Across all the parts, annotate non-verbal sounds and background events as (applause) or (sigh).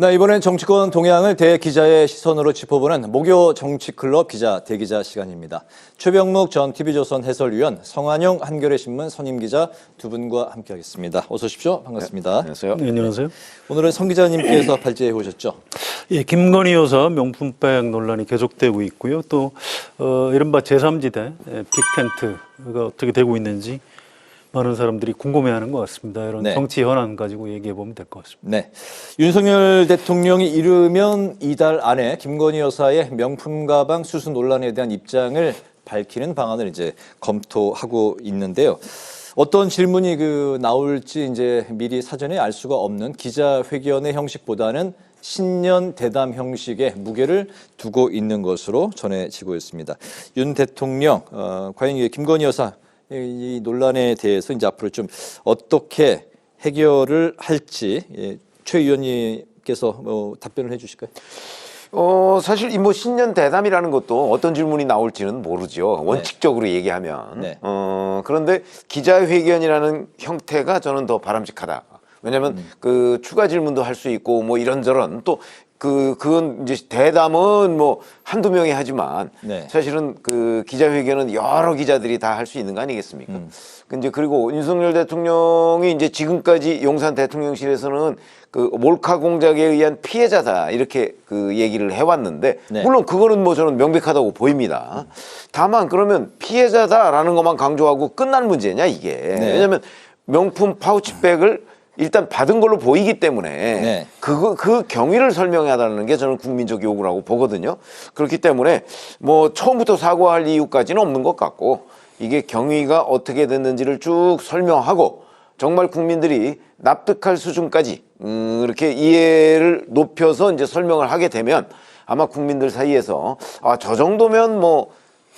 네, 이번엔 정치권 동향을 대기자의 시선으로 짚어보는 목요 정치클럽 기자 대기자 시간입니다. 최병묵 전 TV조선 해설위원, 성한용 한겨레 신문 선임 기자 두 분과 함께하겠습니다. 어서 오십시오. 반갑습니다. 안녕하세요. 네, 안녕하세요. 오늘은 성 기자님께서 발제해 오셨죠. 예, 김건희 여사 명품백 논란이 계속되고 있고요. 또 어, 이른바 제3지대 예, 빅텐트가 어떻게 되고 있는지 많은 사람들이 궁금해하는 것 같습니다. 이런 네. 정치 현안 가지고 얘기해 보면 될 것 같습니다. 네. 윤석열 대통령이 이르면 이달 안에 김건희 여사의 명품 가방 수수 논란에 대한 입장을 밝히는 방안을 이제 검토하고 있는데요. 어떤 질문이 그 나올지 이제 미리 사전에 알 수가 없는 기자회견의 형식보다는 신년 대담 형식의 무게를 두고 있는 것으로 전해지고 있습니다. 윤 대통령, 어, 과연 김건희 여사 이, 이 논란에 대해서 이제 앞으로 좀 어떻게 해결을 할지 예, 최 의원님께서 뭐 답변을 해주실까요? 어, 사실 이 뭐 신년 대담이라는 것도 어떤 질문이 나올지는 모르죠. 원칙적으로 얘기하면. 네. 어, 그런데 기자회견이라는 형태가 저는 더 바람직하다. 왜냐하면 음. 그 추가 질문도 할 수 있고 뭐 이런저런 또 그, 그건 이제 대담은 뭐 한두 명이 하지만 네. 사실은 그 기자회견은 여러 기자들이 다 할 수 있는 거 아니겠습니까? 음. 그 이제 그리고 윤석열 대통령이 이제 지금까지 용산 대통령실에서는 그 몰카 공작에 의한 피해자다 이렇게 그 얘기를 해왔는데 네. 물론 그거는 뭐 저는 명백하다고 보입니다. 다만 그러면 피해자다라는 것만 강조하고 끝난 문제냐 이게 네. 왜냐하면 명품 파우치백을 일단 받은 걸로 보이기 때문에 네. 그거 그 경위를 설명하다는 게 저는 국민적 요구라고 보거든요. 그렇기 때문에 뭐 처음부터 사과할 이유까지는 없는 것 같고 이게 경위가 어떻게 됐는지를 쭉 설명하고 정말 국민들이 납득할 수준까지 음, 이렇게 이해를 높여서 이제 설명을 하게 되면 아마 국민들 사이에서 아 저 정도면 뭐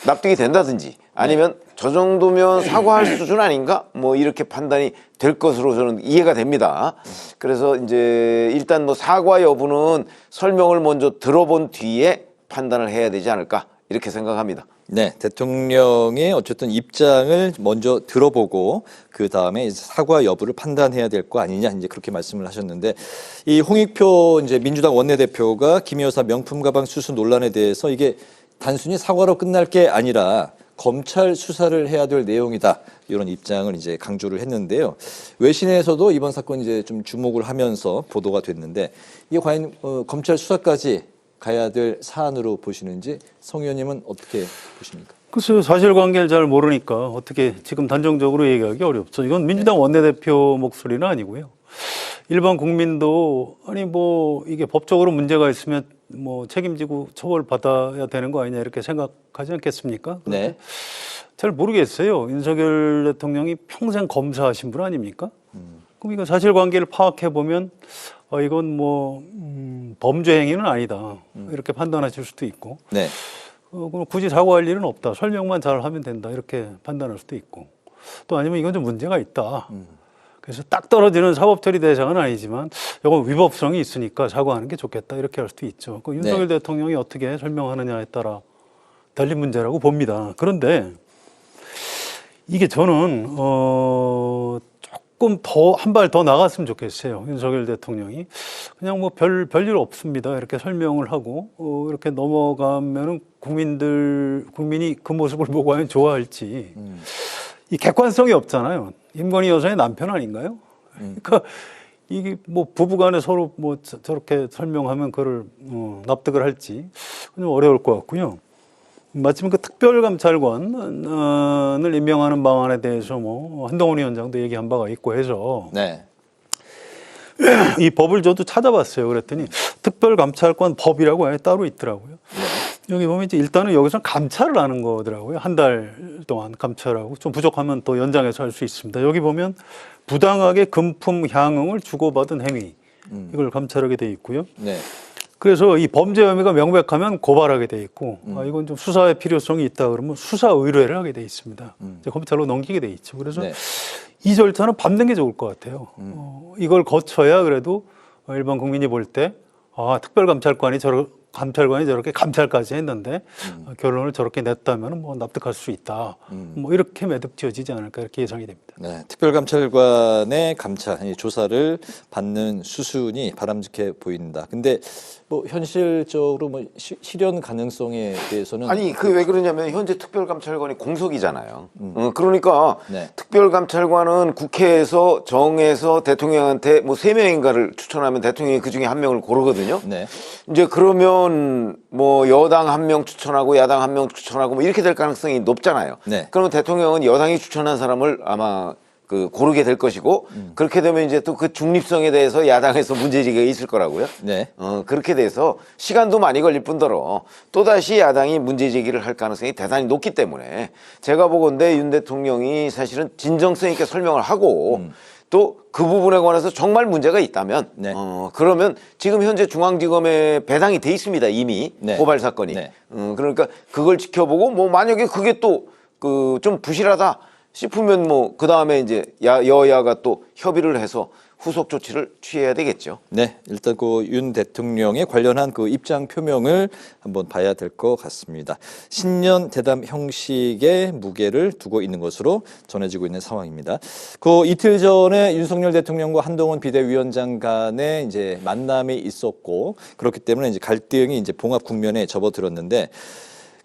납득이 된다든지 아니면 저 정도면 사과할 수준 아닌가 뭐 이렇게 판단이 될 것으로 저는 이해가 됩니다. 그래서 이제 일단 뭐 사과 여부는 설명을 먼저 들어본 뒤에 판단을 해야 되지 않을까 이렇게 생각합니다. 네, 대통령의 어쨌든 입장을 먼저 들어보고 그 다음에 사과 여부를 판단해야 될 거 아니냐 이제 그렇게 말씀을 하셨는데 이 홍익표 이제 민주당 원내대표가 김 여사 명품 가방 수수 논란에 대해서 이게 단순히 사과로 끝날 게 아니라 검찰 수사를 해야 될 내용이다 이런 입장을 이제 강조를 했는데요. 외신에서도 이번 사건 이제 좀 주목을 하면서 보도가 됐는데 이게 과연 어, 검찰 수사까지 가야 될 사안으로 보시는지 성 의원님은 어떻게 보십니까? 글쎄요, 사실관계를 잘 모르니까 어떻게 지금 단정적으로 얘기하기 어렵죠. 이건 민주당 원내대표 목소리는 아니고요. 일반 국민도 아니 뭐 이게 법적으로 문제가 있으면 뭐 책임지고 처벌받아야 되는 거 아니냐 이렇게 생각하지 않겠습니까? 네. 잘 모르겠어요. 윤석열 대통령이 평생 검사하신 분 아닙니까? 그럼 이거 사실관계를 파악해 보면 어, 이건 뭐 음, 범죄 행위는 아니다 이렇게 판단하실 수도 있고 네. 어, 그럼 굳이 사과할 일은 없다. 설명만 잘 하면 된다. 이렇게 판단할 수도 있고. 또 아니면 이건 좀 문제가 있다. 그래서 딱 떨어지는 사법처리 대상은 아니지만 이건 위법성이 있으니까 사과하는 게 좋겠다. 이렇게 할 수도 있죠. 그 윤석열 대통령이 어떻게 설명하느냐에 따라 달린 문제라고 봅니다. 그런데 이게 저는 어 조금 더 한 발 더 나갔으면 좋겠어요. 윤석열 대통령이 그냥 뭐 별 별일 없습니다. 이렇게 설명을 하고 어 이렇게 넘어가면은 국민들 국민이 그 모습을 보고 하면 좋아할지 이 객관성이 없잖아요. 임건희 여사의 남편 아닌가요? 그러니까 이게 뭐 부부간에 서로 뭐 저- 저렇게 설명하면 그를 어, 납득을 할지 좀 어려울 것 같고요. 마침 그 특별감찰관을 임명하는 방안에 대해서 뭐 한동훈 위원장도 얘기한 바가 있고 해서 네. 이 법을 저도 찾아봤어요. 그랬더니 특별감찰관 법이라고 아예 따로 있더라고요. 여기 보면 이제 일단은 여기서 감찰을 하는 거더라고요. 한 달 동안 감찰하고 좀 부족하면 또 연장해서 할 수 있습니다. 여기 보면 부당하게 금품 향응을 주고받은 행위 이걸 감찰하게 돼 있고요. 네. 그래서 이 범죄 혐의가 명백하면 고발하게 돼 있고 아, 이건 좀 수사의 필요성이 있다 그러면 수사 의뢰를 하게 돼 있습니다. 이제 검찰로 넘기게 돼 있죠. 그래서 네. 이 절차는 밟는 게 좋을 것 같아요. 어, 이걸 거쳐야 그래도 일반 국민이 볼 때 아, 특별감찰관이 저렇게 감찰관이 저렇게 감찰까지 했는데 어, 결론을 저렇게 냈다면 뭐 납득할 수 있다. 뭐 이렇게 매듭 지어지지 않을까 이렇게 예상이 됩니다. 네, 특별감찰관의 감찰, 이 조사를 받는 수순이 바람직해 보인다. 근데 뭐 현실적으로 뭐 시- 실현 가능성에 대해서는 아니 그 왜 그러냐면 현재 특별감찰관이 공석이잖아요. 어, 그러니까 네. 특별감찰관은 국회에서 정해서 대통령한테 뭐 세 명인가를 추천하면 대통령이 그 중에 한 명을 고르거든요. 네. 이제 그러면 뭐 여당 한 명 추천하고 야당 한 명 추천하고 뭐 이렇게 될 가능성이 높잖아요. 네. 그러면 대통령은 여당이 추천한 사람을 아마 그 고르게 될 것이고 그렇게 되면 이제 또 그 중립성에 대해서 야당에서 문제제기가 있을 거라고요. 네. 어, 그렇게 돼서 시간도 많이 걸릴 뿐더러 또다시 야당이 문제 제기를 할 가능성이 대단히 높기 때문에 제가 보건대 윤 대통령이 사실은 진정성 있게 설명을 하고 또 그 부분에 관해서 정말 문제가 있다면 네. 어, 그러면 지금 현재 중앙지검에 배당이 돼 있습니다 이미 네. 고발 사건이 네. 음, 그러니까 그걸 지켜보고 뭐 만약에 그게 또 그 좀 부실하다 싶으면 뭐 그 다음에 이제 야, 여야가 또 협의를 해서 후속 조치를 취해야 되겠죠. 네, 일단 그 윤 대통령의 관련한 그 입장 표명을 한번 봐야 될 것 같습니다. 신년 대담 형식의 무게를 두고 있는 것으로 전해지고 있는 상황입니다. 그 이틀 전에 윤석열 대통령과 한동훈 비대위원장 간에 이제 만남이 있었고 그렇기 때문에 이제 갈등이 이제 봉합 국면에 접어들었는데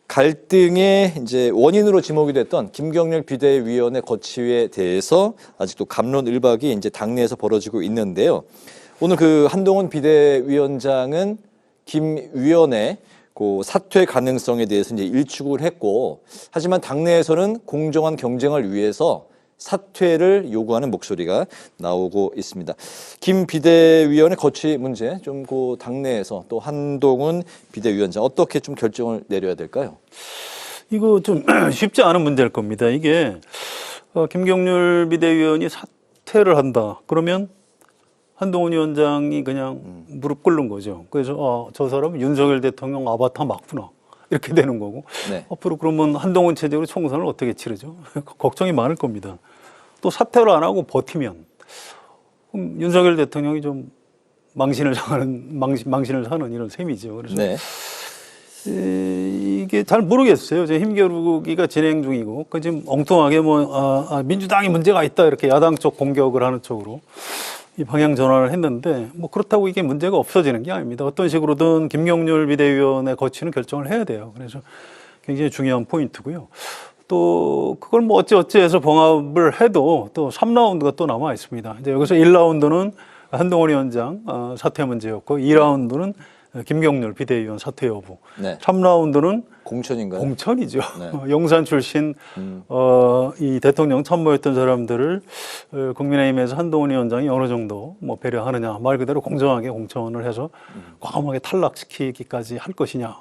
갈등의 이제 원인으로 지목이 됐던 김경률 비대위원의 거취에 대해서 아직도 감론을박이 이제 당내에서 벌어지고 있는데요. 오늘 그 한동훈 비대위원장은 김 위원의 그 사퇴 가능성에 대해서 이제 일축을 했고, 하지만 당내에서는 공정한 경쟁을 위해서 사퇴를 요구하는 목소리가 나오고 있습니다. 김 비대위원의 거취 문제 좀 그 당내에서 또 한동훈 비대위원장 어떻게 좀 결정을 내려야 될까요? 이거 좀 (clears throat) 쉽지 않은 문제일 겁니다. 이게 어, 김경률 비대위원이 사퇴를 한다. 그러면 한동훈 위원장이 그냥 무릎 꿇는 거죠. 그래서 어, 저 사람은 윤석열 대통령 아바타 맞구나. 이렇게 되는 거고 네. 앞으로 그러면 한동훈 체제로 총선을 어떻게 치르죠? (laughs) 걱정이 많을 겁니다. 또 사퇴를 안 하고 버티면 그럼 윤석열 대통령이 좀 망신을 당하는 망신, 망신을 사는 이런 셈이죠. 그래서 네. 에, 이게 잘 모르겠어요. 이제 힘겨루기가 진행 중이고, 그 지금 엉뚱하게 뭐 아, 아, 민주당이 문제가 있다 이렇게 야당 쪽 공격을 하는 쪽으로 이 방향 전환을 했는데 뭐 그렇다고 이게 문제가 없어지는 게 아닙니다. 어떤 식으로든 김경률 비대위원회 거치는 결정을 해야 돼요. 그래서 굉장히 중요한 포인트고요. 또 그걸 뭐 어찌 어찌 해서 봉합을 해도 또 3라운드가 또 남아 있습니다. 이제 여기서 1라운드는 한동훈 위원장 어, 사퇴 문제였고 2라운드는 김경률 비대위원 사퇴 여부. 네. 3라운드는 공천인가요? 공천이죠. 네. (laughs) 용산 출신 어, 이 대통령 참모했던 사람들을 어, 국민의힘에서 한동훈 위원장이 어느 정도 뭐 배려하느냐 말 그대로 공정하게 공천을 해서 과감하게 탈락시키기까지 할 것이냐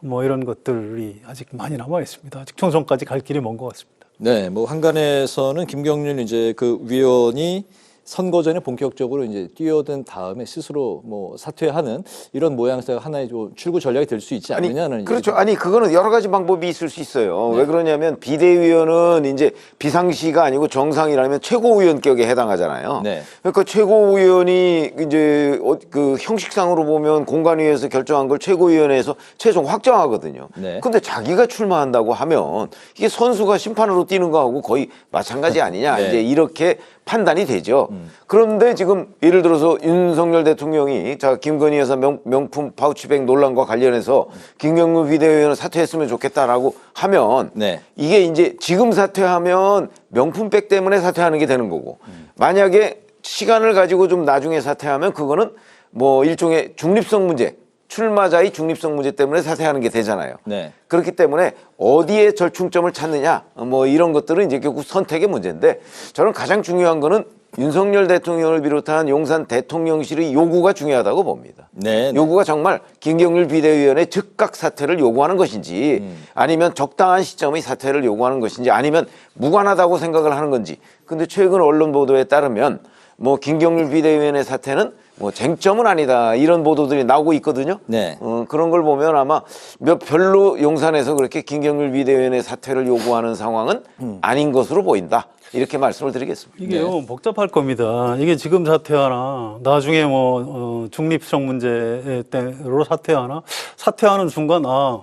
뭐 이런 것들이 아직 많이 남아 있습니다. 아직 총선까지 갈 길이 먼 것 같습니다. 네, 뭐 한간에서는 김경률 이제 그 위원이 선거 전에 본격적으로 이제 뛰어든 다음에 스스로 뭐 사퇴하는 이런 모양새가 하나의 좀 출구 전략이 될 수 있지 아니, 않느냐는 그렇죠. 아니 그거는 여러 가지 방법이 있을 수 있어요. 네. 왜 그러냐면 비대위원은 이제 비상시가 아니고 정상이라면 최고위원격에 해당하잖아요. 네. 그러니까 최고위원이 이제 어, 그 형식상으로 보면 공관위에서 결정한 걸 최고위원회에서 최종 확정하거든요. 네. 근데 자기가 출마한다고 하면 이게 선수가 심판으로 뛰는 거하고 거의 마찬가지 아니냐. 네. 이제 이렇게 판단이 되죠. 음. 그런데 지금 예를 들어서 윤석열 대통령이 자 김건희 여사 명, 명품 파우치백 논란과 관련해서 김경문 비대위원을 사퇴했으면 좋겠다라고 하면 네. 이게 이제 지금 사퇴하면 명품백 때문에 사퇴하는 게 되는 거고 만약에 시간을 가지고 좀 나중에 사퇴하면 그거는 뭐 일종의 중립성 문제 출마자의 중립성 문제 때문에 사퇴하는 게 되잖아요. 네. 그렇기 때문에 어디에 절충점을 찾느냐 뭐 이런 것들은 이제 결국 선택의 문제인데 저는 가장 중요한 거는 윤석열 대통령을 비롯한 용산 대통령실의 요구가 중요하다고 봅니다. 네. 요구가 정말 김경률 비대위원의 즉각 사퇴를 요구하는 것인지 아니면 적당한 시점의 사퇴를 요구하는 것인지 아니면 무관하다고 생각을 하는 건지 근데 최근 언론 보도에 따르면 뭐 김경률 비대위원의 사퇴는 뭐 쟁점은 아니다 이런 보도들이 나오고 있거든요. 네. 어, 그런 걸 보면 아마 몇 별로 용산에서 그렇게 김경률 비대위원의 사퇴를 요구하는 상황은 아닌 것으로 보인다. 이렇게 말씀을 드리겠습니다. 이게요 복잡할 겁니다. 이게 지금 사퇴하나 나중에 뭐 어, 중립성 문제 때로 사퇴하나 사퇴하는 순간 아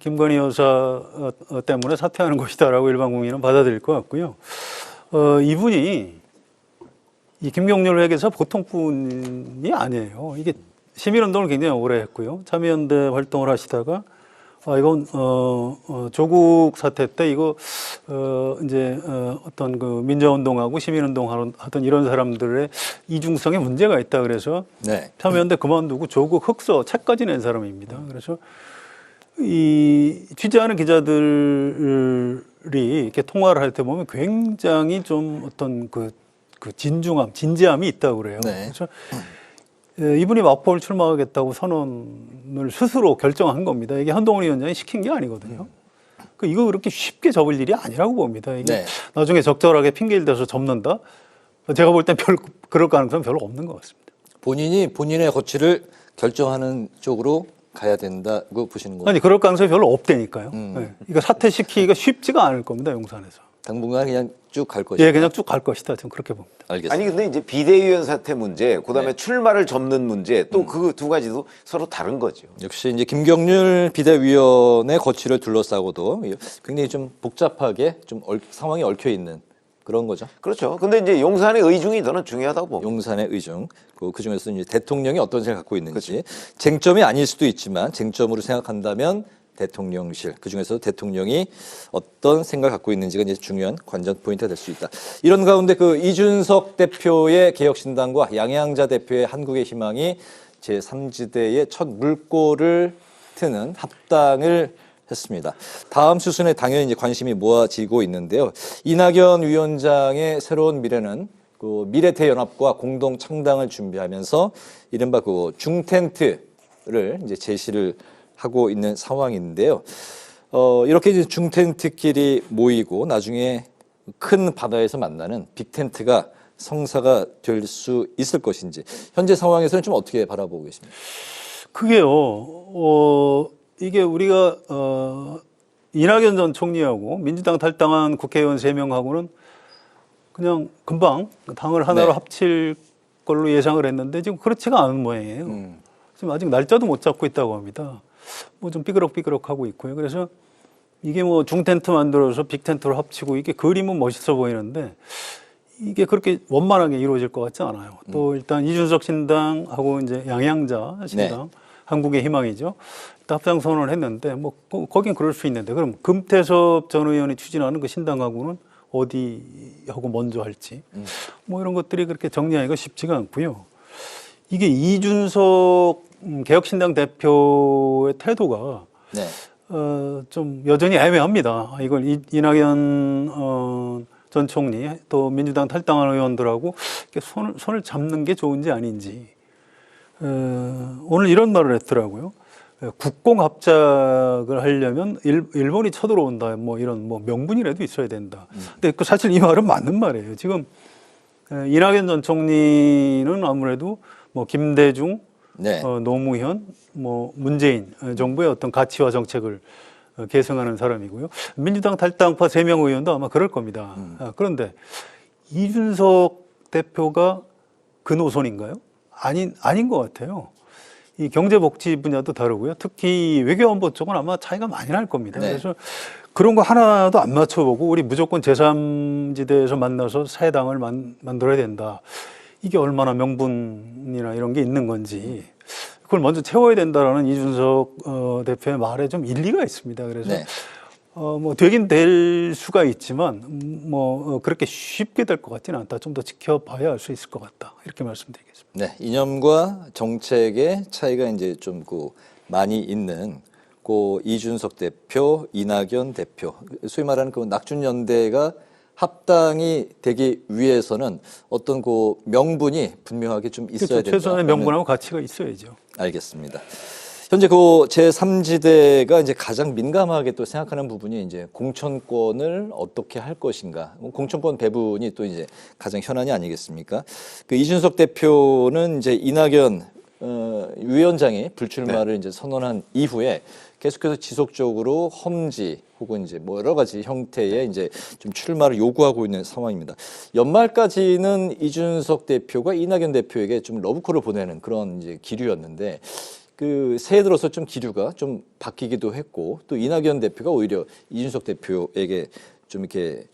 김건희 여사 어, 어, 때문에 사퇴하는 것이다라고 일반 국민은 받아들일 것 같고요. 어, 이분이 이 김경률 회계사 보통 분이 아니에요. 이게 시민운동을 굉장히 오래 했고요. 참여연대 활동을 하시다가 아 이건 어, 어 조국 사태 때 이거 어 이제 어, 어떤 그 민주운동하고 시민운동 하는 하던 이런 사람들의 이중성에 문제가 있다 그래서 네. 참여연대 그만두고 조국 흑서 책까지 낸 사람입니다. 그래서 이 취재하는 기자들이 이렇게 통화를 할 때 보면 굉장히 좀 어떤 그, 그 진중함, 진지함이 있다고 그래요. 네. 그래서 예, 이분이 마포를 출마하겠다고 선언을 스스로 결정한 겁니다. 이게 한동훈 위원장이 시킨 게 아니거든요. 그 이거 그렇게 쉽게 접을 일이 아니라고 봅니다. 이게 네. 나중에 적절하게 핑계를 대서 접는다. 제가 볼 땐 별 그럴 가능성 은 별로 없는 것 같습니다. 본인이 본인의 거취를 결정하는 쪽으로 가야 된다고 보시는 거예요. 아니 그럴 가능성이 별로 없다니까요. 음. 네. 이거 사퇴시키기가 쉽지가 않을 겁니다. 용산에서. 당분간 그냥 쭉 갈 것이다. 예, 그냥 쭉 갈 것이다. 저는 그렇게 봅니다. 알겠습니다. 아니 근데 이제 비대위원 사태 문제, 그다음에 네. 출마를 접는 문제, 또 그 두 가지도 서로 다른 거죠. 역시 이제 김경률 비대위원의 거취를 둘러싸고도 굉장히 좀 복잡하게 좀 얼- 상황이 얽혀 있는 그런 거죠. 그렇죠. 근데 이제 용산의 의중이 저는 중요하다고 봅니다. 용산의 의중 그, 그 중에서 이제 대통령이 어떤 생각 을 갖고 있는지 쟁점이 아닐 수도 있지만 쟁점으로 생각한다면 대통령실 그 중에서 대통령이 어떤 생각을 갖고 있는지가 이제 중요한 관전 포인트가 될 수 있다. 이런 가운데 그 이준석 대표의 개혁신당과 양양자 대표의 한국의 희망이 제 3지대의 첫 물꼬를 트는 합당을 했습니다. 다음 수순에 당연히 이제 관심이 모아지고 있는데요. 이낙연 위원장의 새로운 미래는 그 미래대연합과 공동 창당을 준비하면서 이른바 그 중텐트를 이제 제시를 하고 있는 상황인데요. 어, 이렇게 이제 중텐트끼리 모이고 나중에 큰 바다에서 만나는 빅텐트가 성사가 될 수 있을 것인지 현재 상황에서는 좀 어떻게 바라보고 계십니까? 그게요. 어, 이게 우리가 어, 이낙연 전 총리하고 민주당 탈당한 국회의원 세 명하고는 그냥 금방 당을 하나로 네. 합칠 걸로 예상을 했는데 지금 그렇지가 않은 모양이에요. 음. 지금 아직 날짜도 못 잡고 있다고 합니다. 뭐 좀 삐그럭삐그럭 하고 있고요. 그래서 이게 뭐 중텐트 만들어서 빅텐트로 합치고 이게 그림은 멋있어 보이는데 이게 그렇게 원만하게 이루어질 것 같지 않아요. 또 일단 이준석 신당하고 이제 양양자 신당 한국의 희망이죠. 합당 선언을 했는데 뭐 거- 거긴 그럴 수 있는데 그럼 금태섭 전 의원이 추진하는 그 신당하고는 어디하고 먼저 할지 뭐 이런 것들이 그렇게 정리하기가 쉽지가 않고요. 이게 이준석 음, 개혁신당 대표의 태도가 네. 어, 좀 여전히 애매합니다. 이걸 이, 이낙연 어, 전 총리 또 민주당 탈당한 의원들하고 손을, 손을 잡는 게 좋은지 아닌지 어, 오늘 이런 말을 했더라고요. 어, 국공 합작을 하려면 일, 일본이 쳐들어온다 뭐 이런 뭐 명분이라도 있어야 된다. 근데 그 사실 이 말은 맞는 말이에요. 지금 에, 이낙연 전 총리는 아무래도 뭐 김대중 네. 어, 노무현, 뭐 문재인 어, 정부의 어떤 가치와 정책을 어, 계승하는 사람이고요. 민주당 탈당파 세 명 의원도 아마 그럴 겁니다. 아, 그런데 이준석 대표가 그 노선인가요? 아닌 아닌 것 같아요. 이 경제복지 분야도 다르고요. 특히 외교안보 쪽은 아마 차이가 많이 날 겁니다. 네. 그래서 그런 거 하나도 안 맞춰보고 우리 무조건 제3지대에서 만나서 새 당을 만, 만들어야 된다. 이게 얼마나 명분이나 이런 게 있는 건지 그걸 먼저 채워야 된다라는 이준석 어, 대표의 말에 좀 일리가 있습니다. 그래서 네. 어, 뭐 되긴 될 수가 있지만 음, 뭐 어, 그렇게 쉽게 될 것 같지는 않다. 좀 더 지켜봐야 알 수 있을 것 같다. 이렇게 말씀드리겠습니다. 네, 이념과 정책의 차이가 이제 좀 그 많이 있는 고 이준석 대표, 이낙연 대표, 소위 말하는 그 낙준 연대가 합당이 되기 위해서는 어떤 그 명분이 분명하게 좀 있어야 그렇죠. 된다. 최소한의 명분하고 가치가 있어야죠. 알겠습니다. 현재 그 제3지대가 이제 가장 민감하게 또 생각하는 부분이 이제 공천권을 어떻게 할 것인가. 뭐 공천권 배분이 또 이제 가장 현안이 아니겠습니까? 그 이준석 대표는 이제 이낙연 어, 위원장이 불출마를 이제 선언한 이후에 계속해서 지속적으로 험지 혹은 이제 뭐 여러 가지 형태의 이제 좀 출마를 요구하고 있는 상황입니다. 연말까지는 이준석 대표가 이낙연 대표에게 좀 러브콜을 보내는 그런 이제 기류였는데 그 새해 들어서 좀 기류가 좀 바뀌기도 했고 또 이낙연 대표가 오히려 이준석 대표에게 좀 이렇게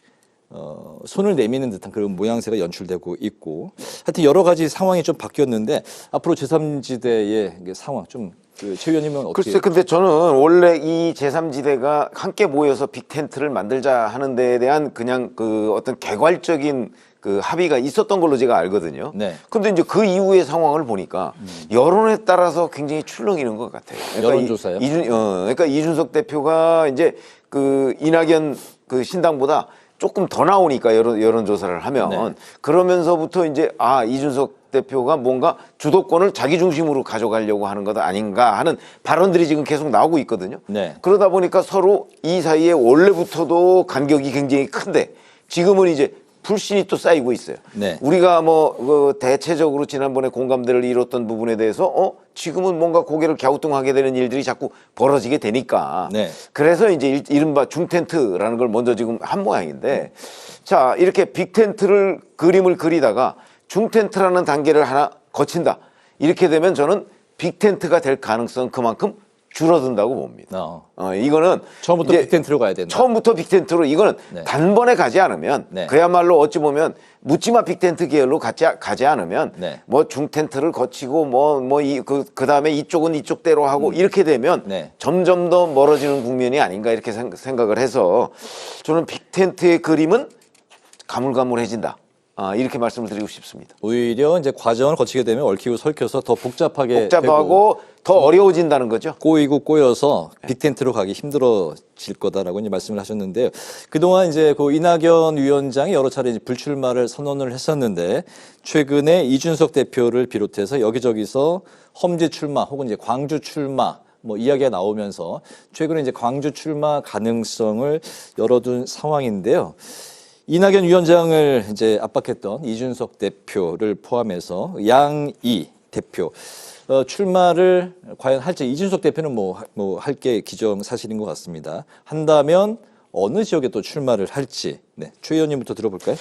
어, 손을 내미는 듯한 그런 모양새가 연출되고 있고 하여튼 여러 가지 상황이 좀 바뀌었는데 앞으로 제3지대의 상황 좀 그 최 의원님은 어떻게 글쎄, 근데 저는 원래 이 제3지대가 함께 모여서 빅텐트를 만들자 하는 데에 대한 그냥 그 어떤 개괄적인 그 합의가 있었던 걸로 제가 알거든요. 네. 근데 이제 그 이후의 상황을 보니까 여론에 따라서 굉장히 출렁이는 것 같아요. 여론조사요? 이, 이준, 어, 그러니까 이준석 대표가 이제 그 이낙연 그 신당보다 조금 더 나오니까 여론, 여론조사를 하면 네. 그러면서부터 이제 아 이준석 대표가 뭔가 주도권을 자기 중심으로 가져가려고 하는 것 아닌가 하는 발언들이 지금 계속 나오고 있거든요. 네. 그러다 보니까 서로 이 사이에 원래부터도 간격이 굉장히 큰데 지금은 이제 불신이 또 쌓이고 있어요. 네. 우리가 뭐 그 대체적으로 지난번에 공감대를 이뤘던 부분에 대해서 어 지금은 뭔가 고개를 갸우뚱하게 되는 일들이 자꾸 벌어지게 되니까 네. 그래서 이제 일- 이른바 중텐트라는 걸 먼저 지금 한 모양인데 자 이렇게 빅텐트를 그림을 그리다가 중텐트라는 단계를 하나 거친다 이렇게 되면 저는 빅텐트가 될 가능성 그만큼 줄어든다고 봅니다. 어, 어 이거는 처음부터 빅텐트로 가야 된다. 처음부터 빅텐트로 이거는 네. 단번에 가지 않으면 네. 그야말로 어찌 보면 묻지마 빅텐트 계열로 가지, 가지 않으면 네. 뭐 중텐트를 거치고 뭐 뭐 이 그 그다음에 이쪽은 이쪽대로 하고 이렇게 되면 네. 점점 더 멀어지는 국면이 아닌가 이렇게 생- 생각을 해서 저는 빅텐트의 그림은 가물가물해진다. 아, 이렇게 말씀을 드리고 싶습니다. 오히려 이제 과정을 거치게 되면 얽히고 설켜서 더 복잡하게 되고 복잡하고 더 어려워진다는 거죠. 꼬이고 꼬여서 빅텐트로 가기 힘들어질 거다라고 이제 말씀을 하셨는데요. 그동안 이제 그 이낙연 위원장이 여러 차례 이제 불출마를 선언을 했었는데 최근에 이준석 대표를 비롯해서 여기저기서 험지 출마 혹은 이제 광주 출마 뭐 이야기가 나오면서 최근에 이제 광주 출마 가능성을 열어둔 상황인데요. 이낙연 위원장을 이제 압박했던 이준석 대표를 포함해서 양이 대표 어, 출마를 과연 할지 이준석 대표는 뭐 뭐 할 게 기정 사실인 것 같습니다. 한다면 어느 지역에 또 출마를 할지 네, 최 의원님부터 들어볼까요?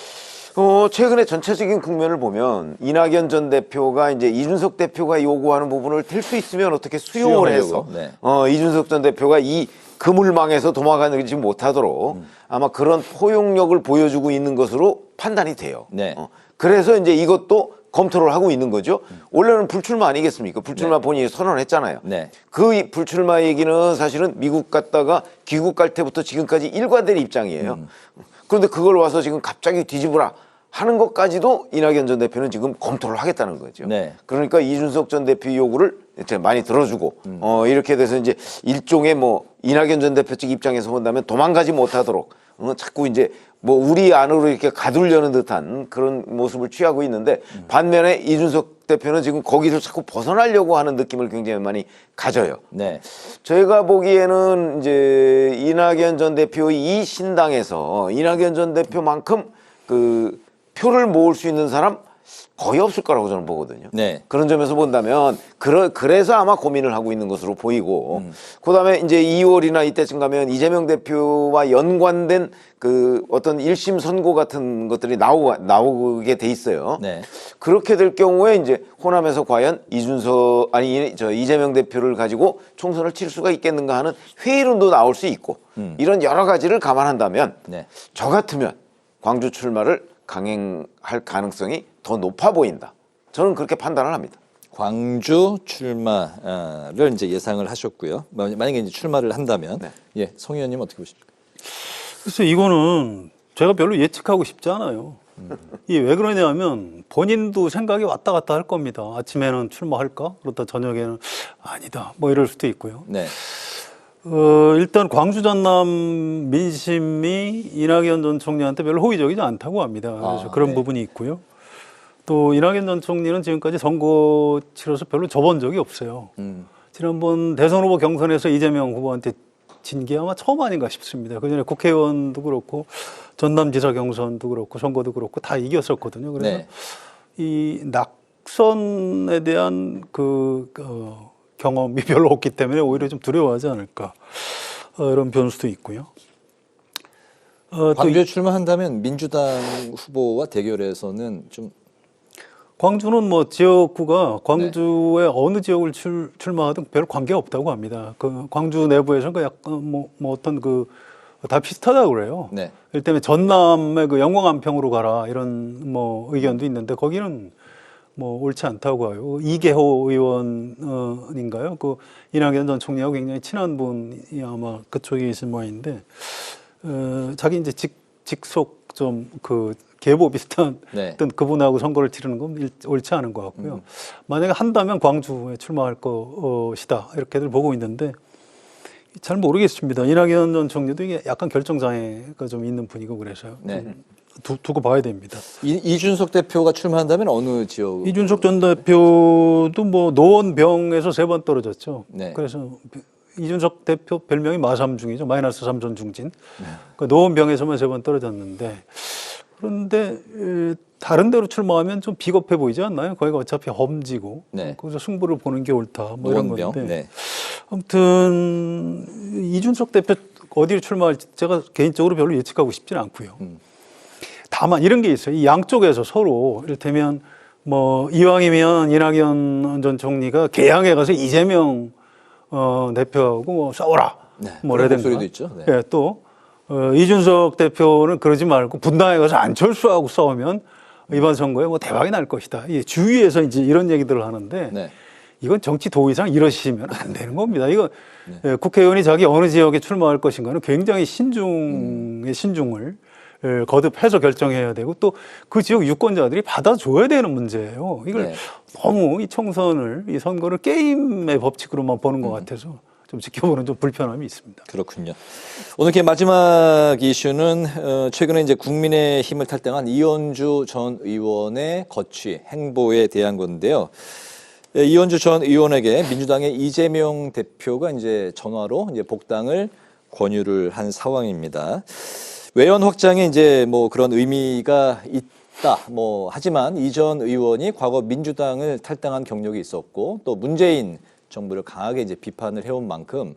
어, 최근에 전체적인 국면을 보면 이낙연 전 대표가 이제 이준석 대표가 요구하는 부분을 될수 있으면 어떻게 수용을 해서 네. 어, 이준석 전 대표가 이 그물망에서 도망가지 못하도록 음. 아마 그런 포용력을 보여주고 있는 것으로 판단이 돼요. 네. 어, 그래서 이제 이것도 검토를 하고 있는 거죠. 원래는 불출마 아니겠습니까? 불출마 본인이 선언했잖아요. 네. 그이 불출마 얘기는 사실은 미국 갔다가 귀국 갈 때부터 지금까지 일관된 입장이에요. 음. 그런데 그걸 와서 지금 갑자기 뒤집으라 하는 것까지도 이낙연 전 대표는 지금 검토를 하겠다는 거죠. 네. 그러니까 이준석 전 대표 요구를 이제 많이 들어주고 음. 어 이렇게 돼서 이제 일종의 뭐 이낙연 전 대표 측 입장에서 본다면 도망가지 못하도록 어, 자꾸 이제 뭐 우리 안으로 이렇게 가두려는 듯한 그런 모습을 취하고 있는데 음. 반면에 이준석 대표는 지금 거기서 자꾸 벗어나려고 하는 느낌을 굉장히 많이 가져요. 네. 제가 보기에는 이제 이낙연 전 대표의 이 신당에서 이낙연 전 대표만큼 그 표를 모을 수 있는 사람 거의 없을 거라고 저는 보거든요. 네. 그런 점에서 본다면 그러, 그래서 아마 고민을 하고 있는 것으로 보이고 음. 그다음에 이제 2월이나 이때쯤 가면 이재명 대표와 연관된 그 어떤 1심 선고 같은 것들이 나오, 나오게 돼 있어요. 네. 그렇게 될 경우에 이제 호남에서 과연 이준석 아니 이- 저 이재명 대표를 가지고 총선을 칠 수가 있겠는가 하는 회의론도 나올 수 있고 이런 여러 가지를 감안한다면 음. 네. 저 같으면 광주 출마를 강행할 가능성이 더 높아 보인다. 저는 그렇게 판단을 합니다. 광주 출마를 이제 예상을 하셨고요. 만약에 이제 출마를 한다면 네. 예, 송 의원님 어떻게 보십니까? 글쎄 이거는 제가 별로 예측하고 싶지 않아요. 이게 왜 그러냐면 본인도 생각이 왔다 갔다 할 겁니다. 아침에는 출마할까? 그렇다 저녁에는 아니다. 뭐 이럴 수도 있고요. 네. 어, 일단 광주 전남 민심이 이낙연 전 총리한테 별로 호의적이지 않다고 합니다. 그래서 아, 그런 네. 부분이 있고요. 또 이낙연 전 총리는 지금까지 선거 치러서 별로 져본 적이 없어요. 음. 지난번 대선 후보 경선에서 이재명 후보한테 진 게 아마 처음 아닌가 싶습니다. 그 전에 국회의원도 그렇고 전남지사 경선도 그렇고 선거도 그렇고 다 이겼었거든요. 그래서 네. 이 낙, 특선에 대한 그 어, 경험이 (laughs) 별로 없기 때문에 오히려 좀 두려워하지 않을까 어, 이런 변수도 있고요. 어, 또 광주에 출마한다면 민주당 후보와 대결에서는 좀 광주는 뭐 지역구가 광주의 어느 지역을 출, 출마하든 별 관계 없다고 합니다. 그 광주 내부에서는 그 약간 뭐, 뭐 어떤 그 다 비슷하다고 그래요. 네. 일 때문에 전남의 그 영광 안평으로 가라 이런 뭐 의견도 있는데 거기는 뭐 옳지 않다고 해요. 이계호 의원인가요? 그 이낙연 전 총리하고 굉장히 친한 분이 아마 그쪽에 계신 모양인데 어, 자기 이제 직, 직속 좀 그 계보 비슷한 네. 어떤 그분하고 선거를 치르는 건 일- 옳지 않은 것 같고요. 만약에 한다면 광주에 출마할 것이다 이렇게들 보고 있는데 잘 모르겠습니다. 이낙연 전 총리도 이게 약간 결정 장애가 좀 있는 분이고 그래서요. 네. 좀 두, 두고 봐야 됩니다. 이, 이준석 대표가 출마한다면 어느 지역? 이준석 전 대표도 뭐 노원병에서 세 번 떨어졌죠. 네. 그래서 이준석 대표 별명이 마삼중이죠. 마이너스 삼선 중진. 그 노원병에서만 세 번 떨어졌는데 그런데 에, 다른 데로 출마하면 좀 비겁해 보이지 않나요? 거기가 어차피 험지고 네. 거기서 승부를 보는 게 옳다. 뭐 이런 노원병. 건데. 네. 아무튼 이준석 대표 어디로 출마할지 제가 개인적으로 별로 예측하고 싶지는 않고요. 음. 다만 이런 게 있어요. 이 양쪽에서 서로 이를테면 뭐 이왕이면 이낙연 전 총리가 개항에 가서 이재명 어, 대표하고 뭐 싸워라. 네, 뭐 그런 라든가. 목소리도 있죠. 네. 예, 또 어, 이준석 대표는 그러지 말고 분당에 가서 안철수하고 싸우면 이번 선거에 뭐 대박이 날 것이다. 이 주위에서 이제 이런 얘기들을 하는데 네. 이건 정치 도의상 이러시면 안 되는 겁니다. 이거 네. 예, 국회의원이 자기 어느 지역에 출마할 것인가는 굉장히 신중의 신중을 예, 거듭해서 결정해야 되고 또 그 지역 유권자들이 받아줘야 되는 문제예요. 이걸 네. 너무 이 총선을 이 선거를 게임의 법칙으로만 보는 음. 것 같아서 좀 지켜보는 좀 불편함이 있습니다. 그렇군요. 오늘 게 마지막 이슈는 어, 최근에 이제 국민의 힘을 탈당한 이현주 전 의원의 거취 행보에 대한 건데요. 예, 이현주 전 의원에게 민주당의 이재명 대표가 이제 전화로 이제 복당을 권유를 한 상황입니다. 외연 확장에 이제 뭐 그런 의미가 있다. 뭐 하지만 이 전 의원이 과거 민주당을 탈당한 경력이 있었고 또 문재인 정부를 강하게 이제 비판을 해온 만큼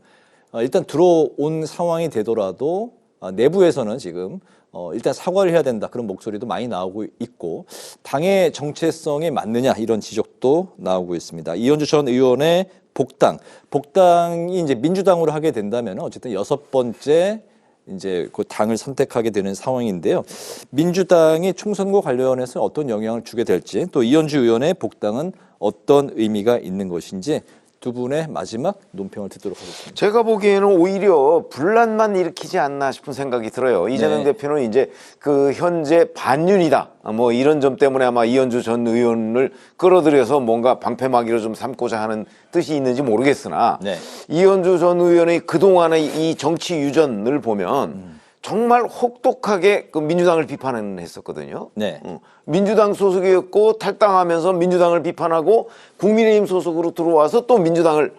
어, 일단 들어온 상황이 되더라도 아, 내부에서는 지금 어, 일단 사과를 해야 된다 그런 목소리도 많이 나오고 있고 당의 정체성에 맞느냐 이런 지적도 나오고 있습니다. 이현주 전 의원의 복당, 복당이 이제 민주당으로 하게 된다면 어쨌든 여섯 번째 이제 그 당을 선택하게 되는 상황인데요. 민주당이 총선과 관련해서 어떤 영향을 주게 될지 또 이현주 의원의 복당은 어떤 의미가 있는 것인지 두 분의 마지막 논평을 듣도록 하겠습니다. 제가 보기에는 오히려 분란만 일으키지 않나 싶은 생각이 들어요. 이재명 네. 대표는 이제 그 현재 반윤이다. 아, 뭐 이런 점 때문에 아마 이현주 전 의원을 끌어들여서 뭔가 방패막이로 좀 삼고자 하는 뜻이 있는지 모르겠으나 네. 이현주 전 의원의 그동안의 이 정치 유전을 보면 정말 혹독하게 그 민주당을 비판했었거든요. 네. 어, 민주당 소속이었고 탈당하면서 민주당을 비판하고 국민의힘 소속으로 들어와서 또 민주당을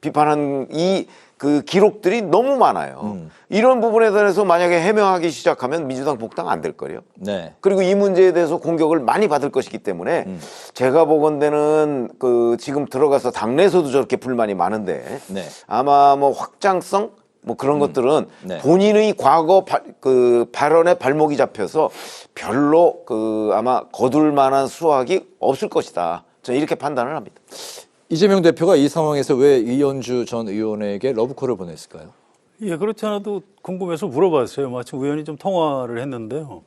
비판한 이 그 기록들이 너무 많아요. 이런 부분에 대해서 만약에 해명하기 시작하면 민주당 복당 안 될 거예요. 네. 그리고 이 문제에 대해서 공격을 많이 받을 것이기 때문에 제가 보건대는 그 지금 들어가서 당내에서도 저렇게 불만이 많은데 네. 아마 뭐 확장성 뭐 그런 것들은 네. 본인의 과거 바, 그 발언에 발목이 잡혀서 별로 그 아마 거둘 만한 수확이 없을 것이다. 저는 이렇게 판단을 합니다. 이재명 대표가 이 상황에서 왜 이현주 전 의원에게 러브콜을 보냈을까요? 예, 그렇지 않아도 궁금해서 물어봤어요. 마침 우연히 좀 통화를 했는데요.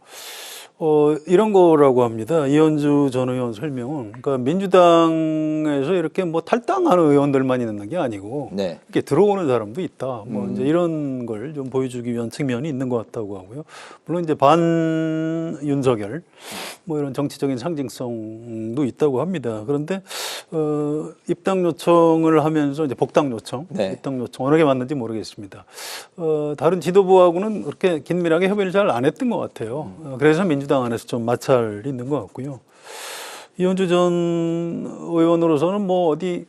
어, 이런 거라고 합니다. 이현주 전 의원 설명은. 그러니까 민주당에서 이렇게 뭐 탈당하는 의원들만 있는 게 아니고 네. 이렇게 들어오는 사람도 있다. 뭐 이제 이런 걸 좀 보여주기 위한 측면이 있는 것 같다고 하고요. 물론 이제 반 윤석열 뭐 이런 정치적인 상징성도 있다고 합니다. 그런데 어, 입당 요청을 하면서 이제 복당 요청, 네. 입당 요청 어느 게 맞는지 모르겠습니다. 어, 다른 지도부하고는 그렇게 긴밀하게 협의를 잘 안 했던 것 같아요. 어, 그래서 민주 당 안에서 좀 마찰이 있는 것 같고요. 이현주 전 의원으로서는 뭐 어디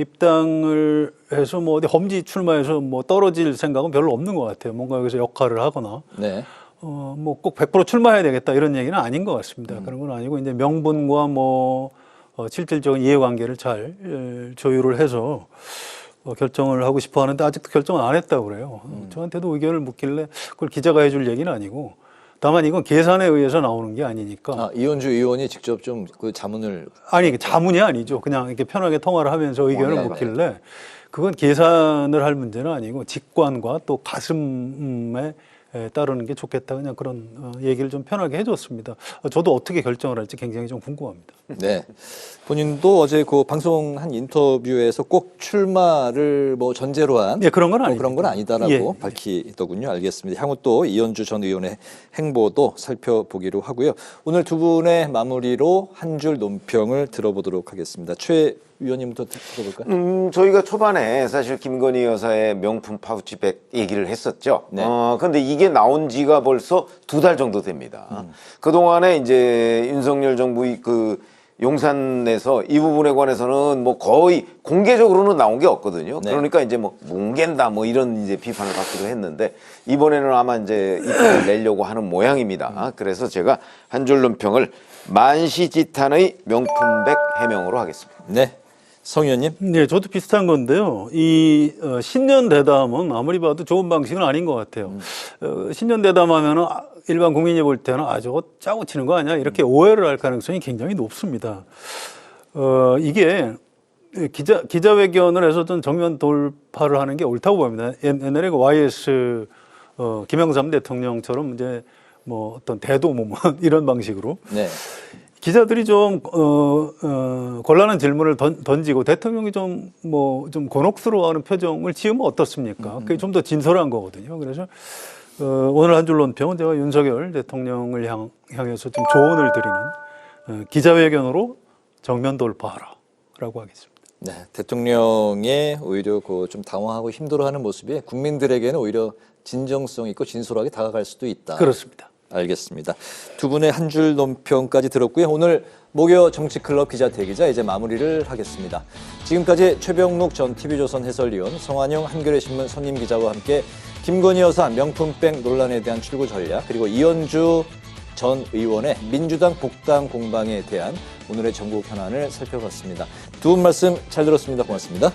입당을 해서 뭐 어디 험지 출마해서 뭐 떨어질 생각은 별로 없는 것 같아요. 뭔가 여기서 역할을 하거나 네. 어, 뭐 꼭 100% 출마해야 되겠다 이런 얘기는 아닌 것 같습니다. 그런 건 아니고 이제 명분과 뭐 어, 실질적인 이해관계를 잘 에, 조율을 해서 어, 결정을 하고 싶어 하는데 아직도 결정을 안 했다고 그래요. 어, 저한테도 의견을 묻길래 그걸 기자가 해줄 얘기는 아니고 다만 이건 계산에 의해서 나오는 게 아니니까 아, 이현주 의원이 직접 좀 그 자문을 아니 자문이 아니죠. 그냥 이렇게 편하게 통화를 하면서 의견을 네, 묻길래 그건 계산을 할 문제는 아니고 직관과 또 가슴에 에, 따르는 게 좋겠다 그냥 그런 어, 얘기를 좀 편하게 해줬습니다. 어, 저도 어떻게 결정을 할지 굉장히 좀 궁금합니다. 네. 본인도 어제 그 방송 한 인터뷰에서 꼭 출마를 뭐 전제로 한 예, 그런 건뭐 아니죠. 그런 건 아니다라고 예. 밝히더군요. 알겠습니다. 향후 또 이현주 전 의원의 행보도 살펴보기로 하고요. 오늘 두 분의 마무리로 한 줄 논평을 들어보도록 하겠습니다. 최 위원님부터 들어볼까요? 음, 저희가 초반에 사실 김건희 여사의 명품 파우치백 얘기를 했었죠. 네. 어, 근데 이게 나온 지가 벌써 두 달 정도 됩니다. 음. 그동안에 이제 윤석열 정부 이그 용산에서 이 부분에 관해서는 뭐 거의 공개적으로는 나온 게 없거든요. 네. 그러니까 이제 뭐 뭉갠다 뭐 이런 이제 비판을 받기도 했는데 이번에는 아마 이제 입장을 내려고 하는 모양입니다. 그래서 제가 한 줄 논평을 만시지탄의 명품백 해명으로 하겠습니다. 네. 성 의원님. 네, 저도 비슷한 건데요. 이 어, 신년 대담은 아무리 봐도 좋은 방식은 아닌 것 같아요. 어, 신년 대담하면은 아, 일반 국민이 볼 때는 아 저거 짜고 치는 거 아니야 이렇게 오해를 할 가능성이 굉장히 높습니다. 어, 이게 기자 기자회견을 해서 좀 정면 돌파를 하는 게 옳다고 봅니다. 옛- 옛날에 그 YS 어, 김영삼 대통령처럼 이제 뭐 어떤 대도 뭐 (laughs) 이런 방식으로 네. 기자들이 좀, 어, 어, 곤란한 질문을 던, 던지고 대통령이 좀, 뭐, 좀 곤혹스러워하는 표정을 지으면 어떻습니까? 그게 좀 더 진솔한 거거든요. 그래서, 어, 오늘 한 줄 논평은 제가 윤석열 대통령을 향, 향해서 좀 조언을 드리는 어, 기자회견으로 정면 돌파하라. 라고 하겠습니다. 네, 대통령의 오히려 그 좀 당황하고 힘들어하는 모습이 국민들에게는 오히려 진정성 있고 진솔하게 다가갈 수도 있다. 그렇습니다. 알겠습니다. 두 분의 한 줄 논평까지 들었고요. 오늘 목요 정치클럽 기자 대기자 이제 마무리를 하겠습니다. 지금까지 최병록 전 TV조선 해설위원, 성환영 한겨레 신문 선임 기자와 함께 김건희 여사 명품백 논란에 대한 출구 전략 그리고 이현주 전 의원의 민주당 복당 공방에 대한 오늘의 전국 현안을 살펴봤습니다. 두 분 말씀 잘 들었습니다. 고맙습니다.